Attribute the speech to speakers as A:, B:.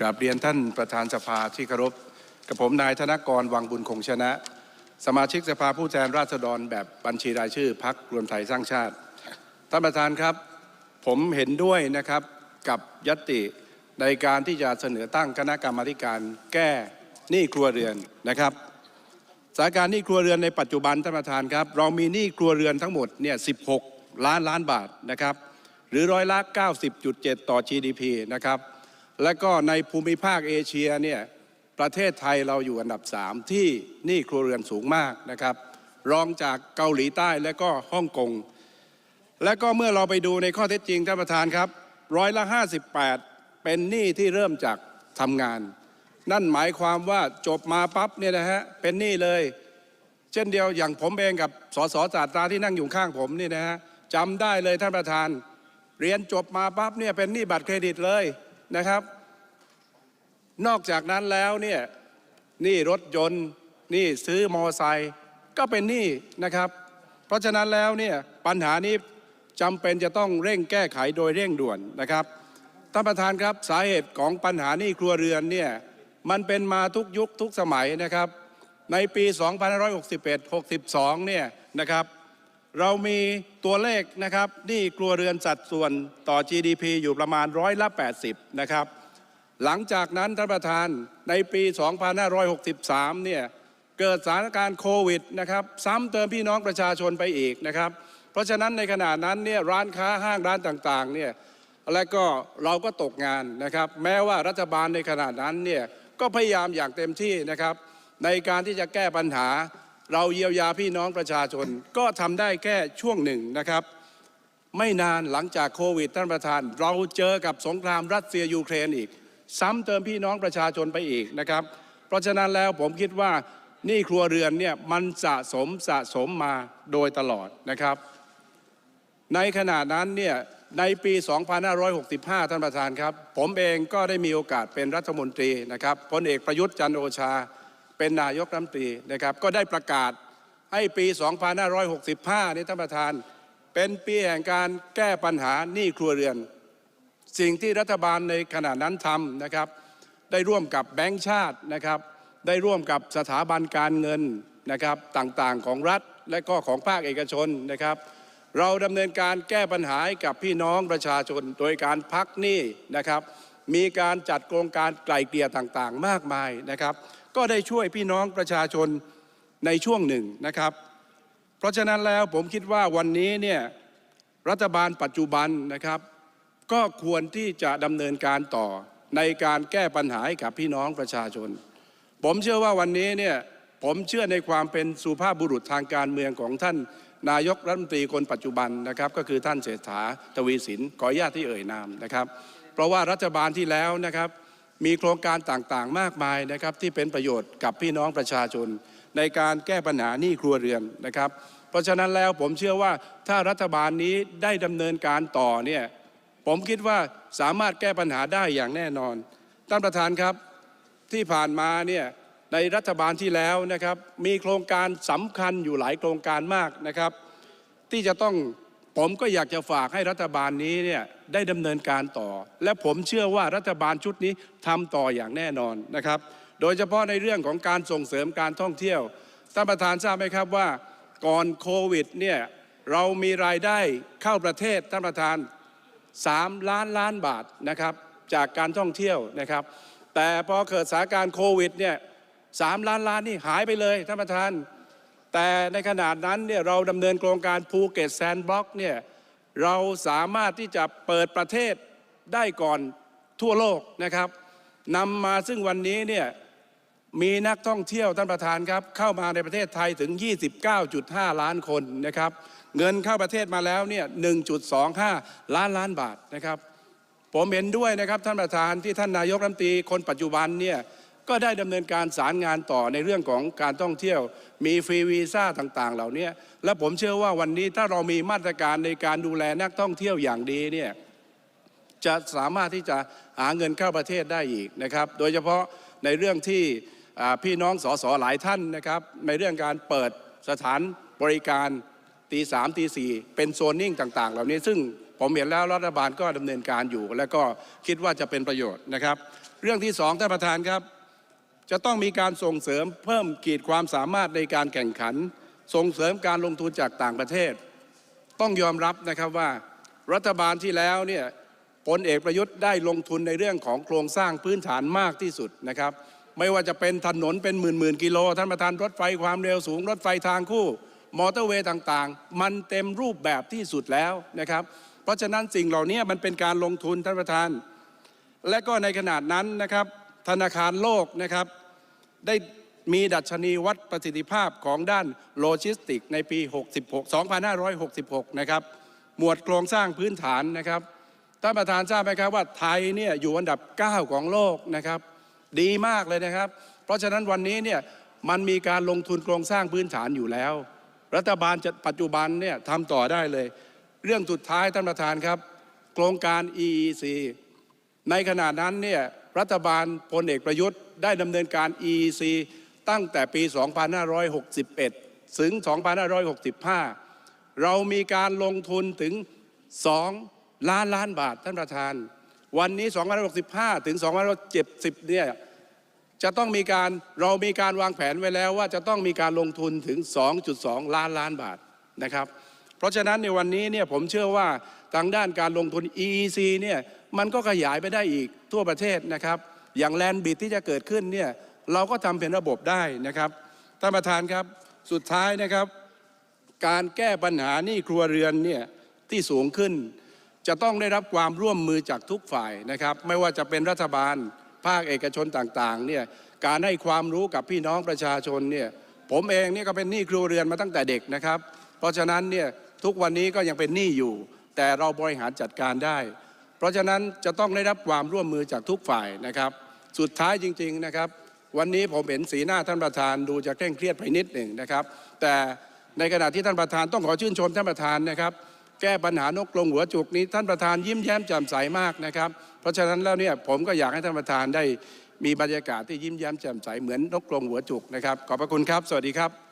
A: กราบเรียนท่านประธานสภาที่เคารพกับผมนายธนกรวังบุญคงชนะ สมาชิกสภาผู้แทนราษฎรแบบบัญชีรายชื่อพักรวมไทยสร้างชาติ ท่านประธานครับ ผมเห็นด้วยนะครับกับยติในการที่จะเสนอตั้งคณะกรรมาธิการแก้หนี้ครัวเรือนนะครับสถานการณ์หนี้ครัวเรือนในปัจจุบันท่านประธานครับ เรามีหนี้ครัวเรือนทั้งหมดเนี่ย 16 ล้านล้านบาทนะครับ หรือร้อยละ 90.7 ต่อ GDP นะครับ และก็ในภูมิภาคเอเชียเนี่ยประเทศไทยเราอยู่อันดับ 3 ที่หนี้ครัวเรือนสูงมากนะครับ รองจากเกาหลีใต้และก็ฮ่องกงและก็เมื่อเราไปดูในข้อเท็จจริงท่านประธานครับร้อยละ 58 เป็นหนี้ที่เริ่มจากทำงาน นั่นหมายความว่าจบมาปั๊บเนี่ยนะฮะเป็นหนี้เลย เช่นเดียวอย่างผมเองกับสสศาสตราที่นั่งอยู่ข้างผมนี่นะฮะจำได้เลยท่านประธาน เรียนจบมาปั๊บเนี่ยเป็นหนี้บัตรเครดิตเลย นะครับ นอกจากนั้นแล้วเนี่ยหนี้รถยนต์หนี้ซื้อมอไซค์ก็เป็นหนี้นะครับ เพราะฉะนั้นแล้วเนี่ยปัญหานี้จำเป็นจะต้องเร่งแก้ไขโดยเร่งด่วนนะครับท่านประธานครับสาเหตุของปัญหาหนี้ครัวเรือนเนี่ยมันเป็นมาทุกยุคทุกสมัยนะครับ ในปี 2561-62 เนี่ยนะครับ เรามีตัวเลขนะครับหนี้ครัวเรือนสัดส่วนต่อ GDP อยู่ประมาณร้อยละ 80 นะครับ หลังจากนั้นท่านประธานในปี 2563 เนี่ยเกิดสถานการณ์โควิดนะครับ ซ้ำเติมพี่น้องประชาชนไปอีกนะครับ เพราะฉะนั้นในขณะนั้นเนี่ยร้านค้าห้างร้านต่างๆเนี่ยและก็เราก็ตกงานนะครับ แม้ว่ารัฐบาลในขณะนั้นเนี่ยก็พยายามอย่างเต็มที่นะครับ ในการที่จะแก้ปัญหา เราเยียวยาพี่น้องประชาชนก็ทำได้แค่ช่วงหนึ่งนะครับ ไม่นานหลังจากโควิดท่านประธาน เราเจอกับสงครามรัสเซียยูเครนอีก ซ้ำเติมพี่น้องประชาชนไปอีกนะครับ เพราะฉะนั้นแล้วผมคิดว่านี่ครัวเรือนเนี่ยมันสะสมสะสมมาโดยตลอดนะครับ ในขณะนั้นเนี่ยในปี 2565 ท่านประธานครับ ผมเองก็ได้มีโอกาสเป็นรัฐมนตรีนะครับพลเอกประยุทธ์จันโอชา เป็นนายกรัฐมนตรีนะครับก็ได้ประกาศให้ปี 2565 นี้ท่านประธาน เป็นปีแห่งการแก้ปัญหาหนี้ครัวเรือน สิ่งที่รัฐบาลในขณะนั้นทำนะครับ ได้ร่วมกับแบงก์ชาตินะครับ ได้ร่วมกับสถาบันการเงินนะครับต่างๆ ของรัฐและก็ของภาคเอกชนนะครับ เราดำเนินการแก้ปัญหาให้กับพี่น้องประชาชน โดยการพักหนี้นะครับ มีการจัดโครงการไกล่เกลี่ยต่างๆ มากมายนะครับ ก็ได้ช่วยพี่น้องประชาชนในช่วงหนึ่งนะครับ เพราะฉะนั้นแล้วผมคิดว่าวันนี้เนี่ยรัฐบาลปัจจุบันนะครับ ก็ควรที่จะดำเนินการต่อในการแก้ปัญหาให้กับพี่น้องประชาชน ผมเชื่อว่าวันนี้เนี่ยผมเชื่อในความเป็นสุภาพบุรุษทางการเมืองของท่านนายกรัฐมนตรีคนปัจจุบันนะครับ ก็คือท่านเศรษฐาทวีสินขออนุญาตที่เอ่ยนามนะครับ เพราะว่ารัฐบาลที่แล้วนะครับมีโครงการต่างๆ มากมายนะครับที่เป็นประโยชน์กับพี่น้องประชาชน ในการแก้ปัญหาหนี้ครัวเรือนนะครับ เพราะฉะนั้นแล้วผมเชื่อว่าถ้ารัฐบาลนี้ได้ดำเนินการต่อเนี่ยผมคิดว่าสามารถแก้ปัญหาได้อย่างแน่นอนท่านประธานครับที่ผ่านมาเนี่ยในรัฐบาลที่แล้วนะครับมีโครงการสำคัญอยู่หลายโครงการมากนะครับ ที่จะต้อง ผมก็อยากจะฝากให้รัฐบาลนี้เนี่ยได้ดำเนินการต่อ และผมเชื่อว่ารัฐบาลชุดนี้ทำต่ออย่างแน่นอนนะครับ โดยเฉพาะในเรื่องของการส่งเสริมการท่องเที่ยวท่านประธานทราบไหมครับว่า ก่อนโควิดเนี่ยเรามีรายได้เข้าประเทศท่านประธาน 3 ล้านล้านบาทนะครับจากการท่องเที่ยวนะครับ แต่พอเกิดสถานการณ์โควิดเนี่ยสามล้านล้านนี่หายไปเลยท่านประธาน แต่ในขนาดนั้นเนี่ยเราดำเนินโครงการภูเก็ตแซนด์บล็อกเนี่ยเราสามารถที่จะเปิดประเทศได้ก่อนทั่วโลกนะครับนำมาซึ่งวันนี้เนี่ยมีนักท่องเที่ยวท่านประธานครับ เข้ามาในประเทศไทยถึง 29.5 ล้านคนนะครับ เงินเข้าประเทศมาแล้วเนี่ย 1.25 ล้านล้านบาทนะครับ ผมเห็นด้วยนะครับท่านประธานที่ท่านนายกรัฐมนตรีคนปัจจุบันเนี่ย ก็ได้ดำเนินการสารงานต่อในเรื่องของการท่องเที่ยว มีฟรีวีซ่าต่างๆ เหล่านี้และผมเชื่อว่าวันนี้ถ้าเรามีมาตรการในการดูแลนักท่องเที่ยวอย่างดีเนี่ยจะสามารถที่จะหาเงินเข้าประเทศได้อีกนะครับ โดยเฉพาะในเรื่องที่พี่น้องสสหลายท่านนะครับ ในเรื่องการเปิดสถานบริการตีสามตีสี่เป็นโซนนิ่งต่างๆ เหล่านี้ซึ่งผมเห็นแล้วรัฐบาลก็ดำเนินการอยู่ และก็คิดว่าจะเป็นประโยชน์นะครับ เรื่องที่สองท่านประธานครับ จะต้องมีการส่งเสริมเพิ่มขีดความสามารถในการแข่งขัน ส่งเสริมการลงทุนจากต่างประเทศ ต้องยอมรับนะครับว่า รัฐบาลที่แล้วเนี่ยพลเอกประยุทธ์ได้ลงทุนในเรื่องของโครงสร้างพื้นฐานมากที่สุดนะครับ ไม่ว่าจะเป็นถนนเป็นหมื่นหมื่นๆกิโลท่านประธานรถไฟความเร็วสูง รถไฟทางคู่ มอเตอร์เวย์ต่างๆ มันเต็มรูปแบบที่สุดแล้วนะครับ เพราะฉะนั้นสิ่งเหล่านี้มันเป็นการลงทุนท่านประธาน และก็ในขนาดนั้นนะครับ ธนาคารโลกนะครับ ได้มีดัชนีวัดประสิทธิภาพของด้านโลจิสติกในปี 66 2566 นะครับ หมวดโครงสร้างพื้นฐานนะครับ ท่านประธานทราบไหมครับว่าไทยเนี่ยอยู่อันดับ 9 ของโลกนะครับ ดีมากเลยนะครับ เพราะฉะนั้นวันนี้เนี่ยมันมีการลงทุนโครงสร้างพื้นฐานอยู่แล้ว รัฐบาลจะปัจจุบันเนี่ยทำต่อได้เลย เรื่องสุดท้ายท่านประธานครับ โครงการ EEC ในขณะนั้นเนี่ยรัฐบาลพลเอกประยุทธ์ได้ดำเนินการ EEC ตั้งแต่ปี 2561 ถึง 2565 เรามีการลงทุนถึง 2 ล้านล้านบาทท่านประธาน วันนี้ 2565 ถึง 2570 เนี่ยจะต้องมีการเรามีการวางแผนไว้แล้วว่าจะต้องมีการลงทุนถึง 2.2 ล้านล้านบาทนะครับ เพราะฉะนั้นในวันนี้เนี่ยผมเชื่อว่าทางด้านการลงทุน EEC เนี่ยมันก็ขยายไปได้อีกทั่วประเทศนะครับ อย่างแลนบิดที่จะเกิดขึ้นเนี่ยเราก็ทำเป็นระบบได้นะครับท่านประธานครับสุดท้ายนะครับ การแก้ปัญหานี้ครัวเรือนเนี่ยที่สูงขึ้น จะต้องได้รับความร่วมมือจากทุกฝ่ายนะครับ ไม่ว่าจะเป็นรัฐบาล ภาคเอกชนต่างๆเนี่ยการให้ความรู้กับพี่น้องประชาชนเนี่ยผมเองเนี่ยก็เป็นหนี้ครัวเรือนมาตั้งแต่เด็กนะครับ เพราะฉะนั้นเนี่ย ทุกวันนี้ก็ยังเป็นหนี้อยู่ แต่เราบริหารจัดการได้ เพราะฉะนั้นจะต้องได้รับความร่วมมือจากทุกฝ่ายนะครับ สุดท้ายจริงๆนะครับ วันนี้ผมเห็นสีหน้าท่านประธานดูจะเคร่งเครียดไปนิดหนึ่งนะครับ แต่ในขณะที่ท่านประธานต้องขอชื่นชมท่านประธานนะครับ แก้ปัญหานกกรงหัวจุกนี้ท่านประธานยิ้มแย้มแจ่มใสมากนะครับ เพราะฉะนั้นแล้วเนี่ยผมก็อยากให้ท่านประธานได้มีบรรยากาศที่ยิ้มแย้มแจ่มใสเหมือนนกกรงหัวจุกนะครับ ขอบพระคุณครับ สวัสดีครับ